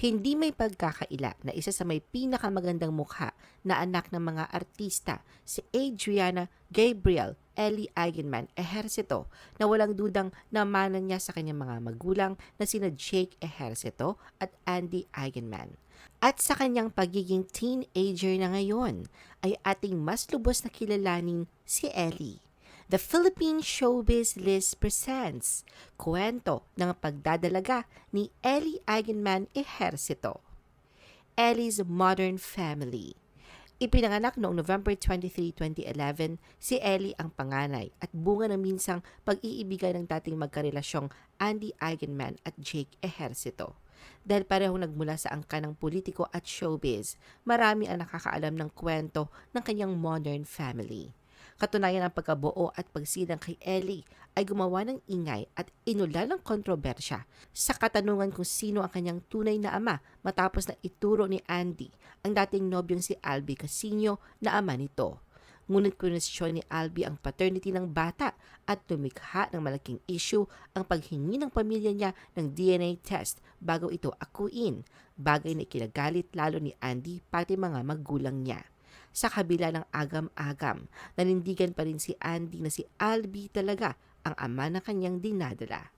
Hindi may pagkakaila na isa sa may pinakamagandang mukha na anak ng mga artista, si Adriana Gabriel Ellie Eigenman Ejercito na walang dudang namanan niya sa kanyang mga magulang na sina Jake Ejercito at Andy Eigenman. At sa kanyang pagiging teenager na ngayon ay ating mas lubos na kilalanin si Ellie. The Philippine Showbiz List presents kwento ng pagdadalaga ni Ellie Eigenman Ejercito. Ellie's Modern Family Ipinanganak noong November 23, 2011, si Ellie ang panganay at bunga ng minsang pag-iibigan ng dating magkarelasyong Andy Eigenman at Jake Ejercito. Dahil parehong nagmula sa angka ng politiko at showbiz, marami ang nakakaalam ng kwento ng kanyang modern family. Katunayan ang pagkabuo at pagsilang kay Ellie ay gumawa ng ingay at inulan ng kontrobersya sa katanungan kung sino ang kanyang tunay na ama matapos na ituro ni Andy ang dating nobyong si Albi Casino na ama nito. Ngunit kwestiyon ni Albi ang paternity ng bata at lumikha ng malaking issue ang paghingi ng pamilya niya ng DNA test bago ito akuin, bagay na ikinagalit lalo ni Andy pati mga magulang niya sa kabila ng agam-agam. Nanindigan pa rin si Andy na si Albi talaga ang ama na kanyang dinadala.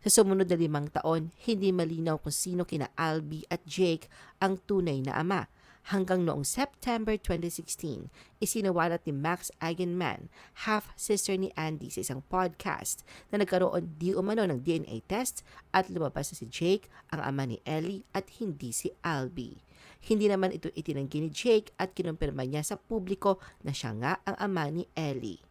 Sa sumunod na limang taon, hindi malinaw kung sino kina Albi at Jake ang tunay na ama. Hanggang noong September 2016, isinawalat ni Max Eigenman, half-sister ni Andy sa isang podcast na nagkaroon di umano ng DNA test at lumabas na si Jake ang ama ni Ellie at hindi si Albi. Hindi naman ito itinanggi ni Jake at kinumpirma niya sa publiko na siya nga ang ama ni Ellie.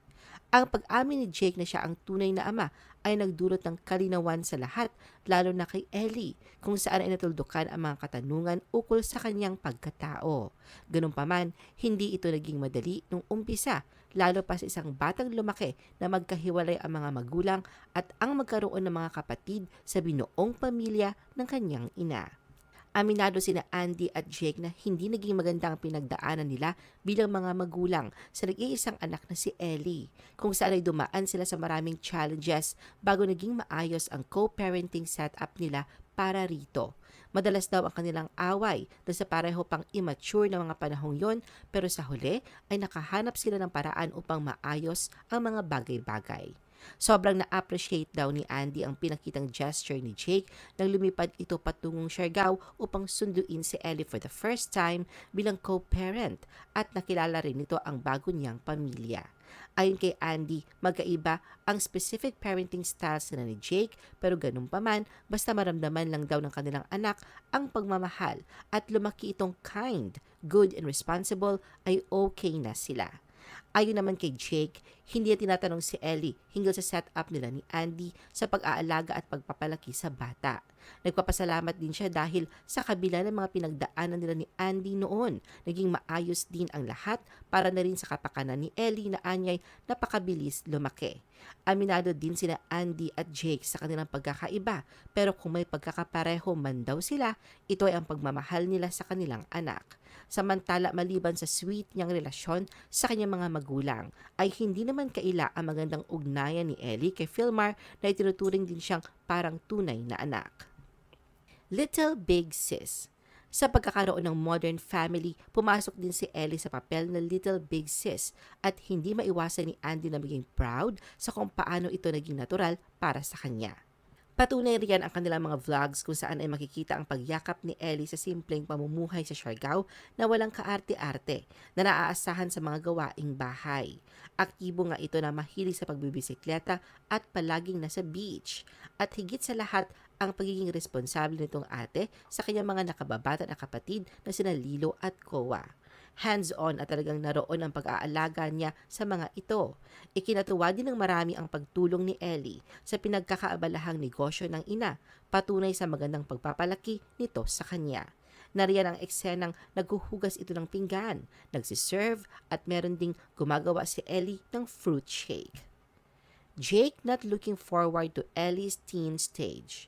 Ang pag-amin ni Jake na siya ang tunay na ama ay nagdulot ng kalinawan sa lahat, lalo na kay Ellie, kung saan ay natuldukan ang mga katanungan ukol sa kanyang pagkatao. Ganun pa man, hindi ito naging madali nung umpisa, lalo pa sa isang batang lumaki na magkahiwalay ang mga magulang at ang magkaroon ng mga kapatid sa binuong pamilya ng kanyang ina. Aminado sina Andy at Jake na hindi naging maganda ang pinagdaanan nila bilang mga magulang sa nag-iisang anak na si Ellie, kung saan ay dumaan sila sa maraming challenges bago naging maayos ang co-parenting setup nila para rito. Madalas daw ang kanilang away dahil sa pareho pang immature na mga panahong yon pero sa huli ay nakahanap sila ng paraan upang maayos ang mga bagay-bagay. Sobrang na-appreciate daw ni Andy ang pinakitang gesture ni Jake nang lumipad ito patungong Siargao upang sunduin si Ellie for the first time bilang co-parent at nakilala rin nito ang bago niyang pamilya. Ayon kay Andy, magkaiba ang specific parenting styles na ni Jake pero ganun pa man, basta maramdaman lang daw ng kanilang anak ang pagmamahal at lumaki itong kind, good and responsible ay okay na sila. Ayon naman kay Jake, hindi niya tinatanong si Ellie hinggil sa setup nila ni Andy sa pag-aalaga at pagpapalaki sa bata. Nagpapasalamat din siya dahil sa kabila ng mga pinagdaanan nila ni Andy noon, naging maayos din ang lahat para na rin sa kapakanan ni Ellie na anyay napakabilis lumaki. Aminado din sila Andy at Jake sa kanilang pagkakaiba pero kung may pagkakapareho man daw sila, ito ay ang pagmamahal nila sa kanilang anak. Samantala maliban sa sweet niyang relasyon sa kanyang mga magulang, ay hindi naman kaila ang magandang ugnayan ni Ellie kay Philmar na itinuturing din siyang parang tunay na anak. Little Big Sis sa pagkakaroon ng modern family, pumasok din si Ellie sa papel na little big sis at hindi maiwasan ni Andy na maging proud sa kung paano ito naging natural para sa kanya. Patunay riyan ang kanilang mga vlogs kung saan ay makikita ang pagyakap ni Ellie sa simpleng pamumuhay sa Siargao na walang kaarte-arte na naaasahan sa mga gawaing bahay. Aktibo nga ito na mahilig sa pagbibisikleta at palaging nasa beach. At higit sa lahat, ang pagiging responsable nitong ate sa kanyang mga nakababata na kapatid na sina Lilo at Kowa hands-on at talagang naroon ang pag-aalaga niya sa mga ito. Ikinatuwa din ng marami ang pagtulong ni Ellie sa pinagkakaabalahang negosyo ng ina, patunay sa magandang pagpapalaki nito sa kanya. Nariyan ang eksenang naghuhugas ito ng pinggan, nagsiserve at meron ding gumagawa si Ellie ng fruit shake. Jake not looking forward to Ellie's teen stage.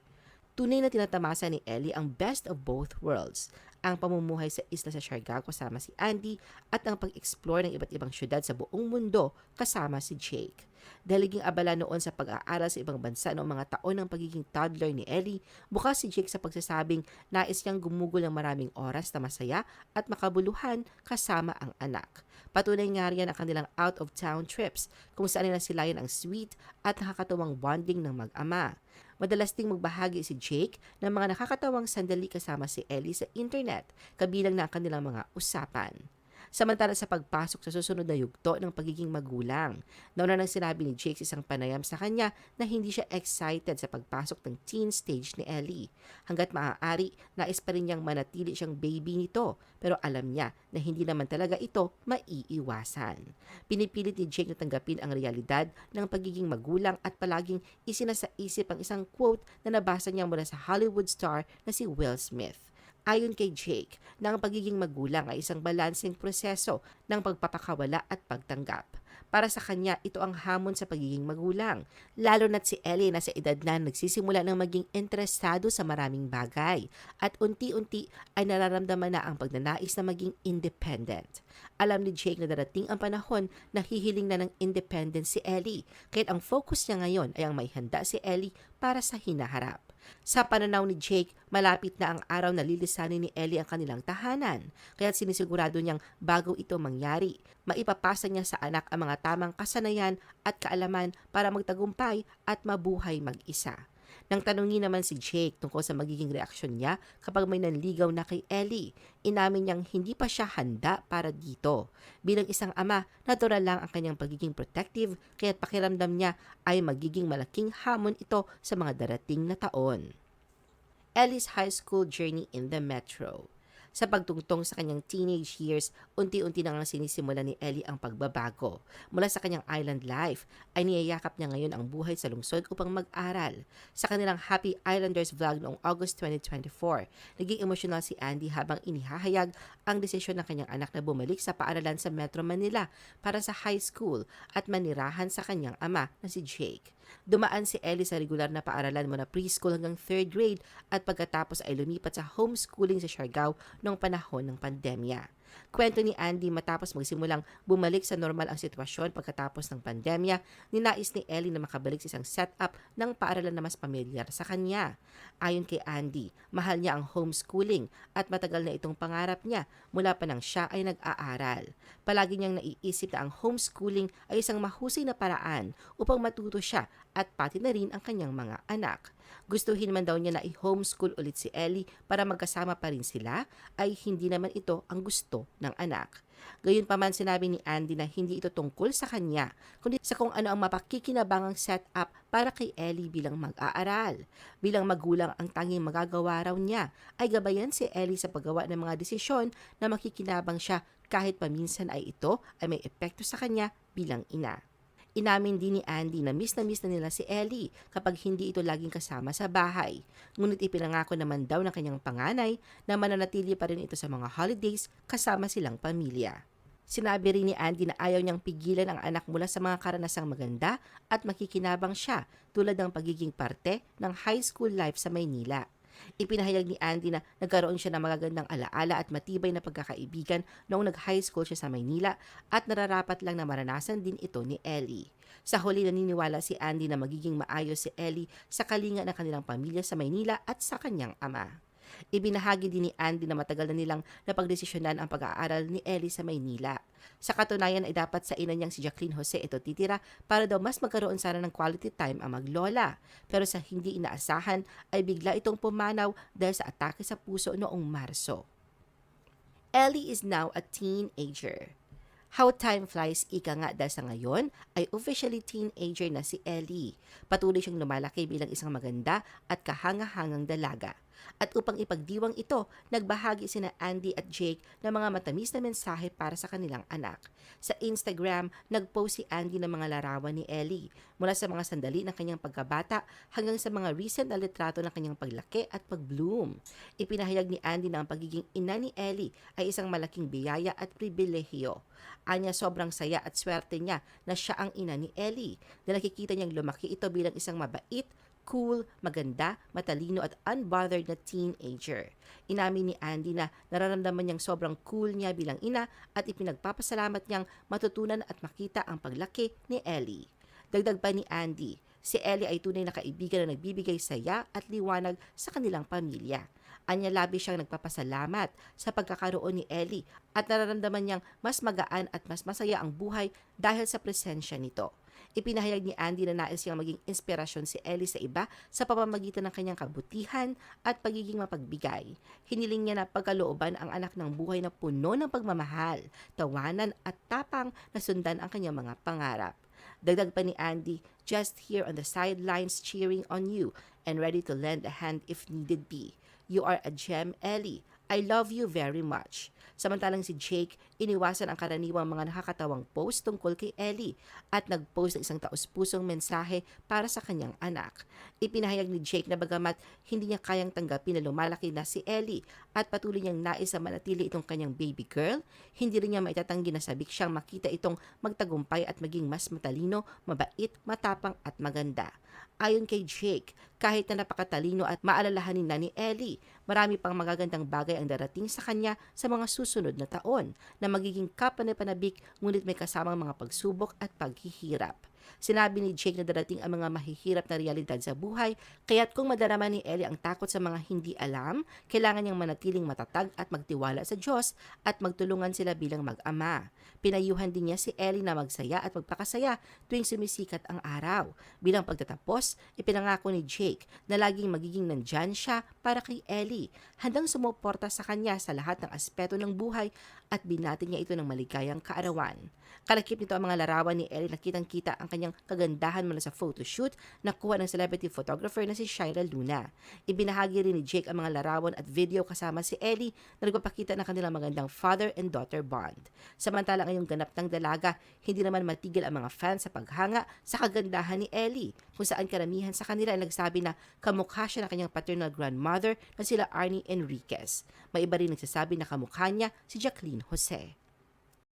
Tunay na tinatamasa ni Ellie ang best of both worlds. Ang pamumuhay sa isla sa Siargao kasama si Andy at ang pag-explore ng iba't ibang syudad sa buong mundo kasama si Jake. Dahil naging abala noon sa pag-aaral sa ibang bansa noong mga taon ng pagiging toddler ni Ellie, bukas si Jake sa pagsasabing nais niyang gumugol ng maraming oras na masaya at makabuluhan kasama ang anak. Patunay nga riyan ang kanilang out-of-town trips kung saan nila silayan ang sweet at nakakatuwang bonding ng mag-ama. Madalas ding magbahagi si Jake ng mga nakakatawang sandali kasama si Ellie sa internet, kabilang na ang kanilang mga usapan. Samantala sa pagpasok sa susunod na yugto ng pagiging magulang, nauna nang sinabi ni Jake sa isang panayam sa kanya na hindi siya excited sa pagpasok ng teen stage ni Ellie. Hanggat maaari, nais pa rin niyang manatili siyang baby nito, pero alam niya na hindi naman talaga ito maiiwasan. Pinipilit ni Jake na tanggapin ang realidad ng pagiging magulang at palaging isinasaisip ang isang quote na nabasa niya mula sa Hollywood star na si Will Smith. Ayon kay Jake, na ang pagiging magulang ay isang balanseng proseso ng pagpapakawala at pagtanggap. Para sa kanya, ito ang hamon sa pagiging magulang, lalo na't si Ellie na sa edad na nagsisimula ng maging interesado sa maraming bagay at unti-unti ay nararamdaman na ang pagnanais na maging independent. Alam ni Jake na darating ang panahon na hihiling na ng independence si Ellie, kaya ang focus niya ngayon ay ang may handa si Ellie para sa hinaharap. Sa pananaw ni Jake, malapit na ang araw na lilisanin ni Ellie ang kanilang tahanan, kaya sinisigurado niyang bago ito mangyari, maipapasa niya sa anak ang mga tamang kasanayan at kaalaman para magtagumpay at mabuhay mag-isa. Nang tanungin naman si Jake tungkol sa magiging reaksyon niya kapag may nanligaw na kay Ellie, inamin niyang hindi pa siya handa para dito. Bilang isang ama, natural lang ang kanyang pagiging protective kaya't pakiramdam niya ay magiging malaking hamon ito sa mga darating na taon. Ellie's high school journey in the metro. Sa pagtungtong sa kanyang teenage years, unti-unti na nga sinisimula ni Ellie ang pagbabago. Mula sa kanyang island life, ay niyayakap niya ngayon ang buhay sa lungsod upang mag-aral. Sa kanilang Happy Islanders vlog noong August 2024, naging emosyonal si Andy habang inihahayag ang desisyon ng kanyang anak na bumalik sa paaralan sa Metro Manila para sa high school at manirahan sa kanyang ama na si Jake. Dumaan si Ellie sa regular na paaralan mula preschool hanggang 3rd grade at pagkatapos ay lumipat sa homeschooling sa Siargao noong panahon ng pandemya. Kwento ni Andy matapos magsimulang bumalik sa normal ang sitwasyon pagkatapos ng pandemya, ninais ni Ellie na makabalik sa isang setup ng paaralan na mas pamilyar sa kanya. Ayon kay Andy, mahal niya ang homeschooling at matagal na itong pangarap niya mula pa nang siya ay nag-aaral. Palagi niyang naiisip na ang homeschooling ay isang mahusay na paraan upang matuto siya at pati na rin ang kanyang mga anak. Gustuhin man daw niya na i-homeschool ulit si Ellie para magkasama pa rin sila, ay hindi naman ito ang gusto ng anak. Gayunpaman sinabi ni Andy na hindi ito tungkol sa kanya, kundi sa kung ano ang mapakikinabangang setup para kay Ellie bilang mag-aaral. Bilang magulang ang tanging magagawa raw niya ay gabayan si Ellie sa paggawa ng mga desisyon na makikinabang siya kahit paminsan ay ito ay may epekto sa kanya bilang ina. Inamin din ni Andy na miss na miss na nila si Ellie kapag hindi ito laging kasama sa bahay. Ngunit ipinangako naman daw ng kanyang panganay na mananatili pa rin ito sa mga holidays kasama silang pamilya. Sinabi rin ni Andy na ayaw niyang pigilan ang anak mula sa mga karanasang maganda at makikinabang siya tulad ng pagiging parte ng high school life sa Maynila. Ipinahayag ni Andy na nagkaroon siya ng magagandang alaala at matibay na pagkakaibigan noong nag-high school siya sa Maynila at nararapat lang na maranasan din ito ni Ellie. Sa huli naniniwala si Andy na magiging maayos si Ellie sa kalinga ng kanilang pamilya sa Maynila at sa kanyang ama. Ibinahagi din ni Andy na matagal na nilang napagdesisyonan ang pag-aaral ni Ellie sa Maynila. Sa katunayan ay dapat sa ina niyang si Jacqueline Jose ito titira para daw mas magkaroon sana ng quality time ang maglola. Pero sa hindi inaasahan ay bigla itong pumanaw dahil sa atake sa puso noong Marso. Ellie is now a teenager. How time flies, ika nga dahil sa ngayon ay officially teenager na si Ellie. Patuloy siyang lumalaki bilang isang maganda at kahanga-hangang dalaga. At upang ipagdiwang ito, nagbahagi sina Andy at Jake ng mga matamis na mensahe para sa kanilang anak. Sa Instagram, nagpost si Andy ng mga larawan ni Ellie, mula sa mga sandali ng kanyang pagkabata hanggang sa mga recent na litrato ng kanyang paglaki at pagbloom. Ipinahayag ni Andy na ang pagiging ina ni Ellie ay isang malaking biyaya at pribilehiyo. Anya sobrang saya at swerte niya na siya ang ina ni Ellie, na nakikita niyang lumaki ito bilang isang mabait, cool, maganda, matalino at unbothered na teenager. Inamin ni Andy na nararamdaman niyang sobrang cool niya bilang ina at ipinagpapasalamat niyang matutunan at makita ang paglaki ni Ellie. Dagdag pa ni Andy, si Ellie ay tunay na kaibigan na nagbibigay saya at liwanag sa kanilang pamilya. Anya labi siyang nagpapasalamat sa pagkakaroon ni Ellie at nararamdaman niyang mas magaan at mas masaya ang buhay dahil sa presensya nito. Ipinahayag ni Andy na nais niyang maging inspirasyon si Ellie sa iba sa pamamagitan ng kanyang kabutihan at pagiging mapagbigay. Hiniling niya na pagkalooban ang anak ng buhay na puno ng pagmamahal, tawanan at tapang na sundan ang kanyang mga pangarap. Dagdag pa ni Andy, just here on the sidelines cheering on you and ready to lend a hand if needed be. You are a gem, Ellie. I love you very much. Samantalang si Jake, iniwasan ang karaniwang mga nakakatawang post tungkol kay Ellie at nag-post ng isang taus-pusong mensahe para sa kanyang anak. Ipinahayag ni Jake na bagamat hindi niya kayang tanggapin na lumalaki na si Ellie at patuloy niyang nais na manatili itong kanyang baby girl, hindi rin niya maitatanggi na sabik siyang makita itong magtagumpay at maging mas matalino, mabait, matapang at maganda. Ayon kay Jake, kahit na napakatalino at maalalahanin na ni Ellie, marami pang magagandang bagay ang darating sa kanya sa mga susunod na taon na magiging kapanapanabik ngunit may kasamang mga pagsubok at paghihirap. Sinabi ni Jake na darating ang mga mahihirap na realidad sa buhay, kaya't kung madarama ni Ellie ang takot sa mga hindi alam, kailangan niyang manatiling matatag at magtiwala sa Diyos at magtulungan sila bilang mag-ama. Pinayuhan din niya si Ellie na magsaya at magpakasaya tuwing sumisikat ang araw. Bilang pagtatapos, ipinangako ni Jake na laging magiging nandyan siya para kay Ellie, handang sumuporta sa kanya sa lahat ng aspeto ng buhay at binati niya ito ng maligayang kaarawan. Kalakip nito ang mga larawan ni Ellie na kitang-kita ang kanyang kagandahan mula sa photoshoot na kuha ng celebrity photographer na si Shaira Luna. Ibinahagi rin ni Jake ang mga larawan at video kasama si Ellie na nagpapakita ng kanilang magandang father and daughter bond. Samantalang ngayong ganap ng dalaga, hindi naman matigil ang mga fans sa paghanga sa kagandahan ni Ellie, kung saan karamihan sa kanila ay nagsabi na kamukha siya ng kanyang paternal grandmother na sila Arnie Enriquez. May iba rin nagsasabi na kamukha niya si Jacqueline Jose.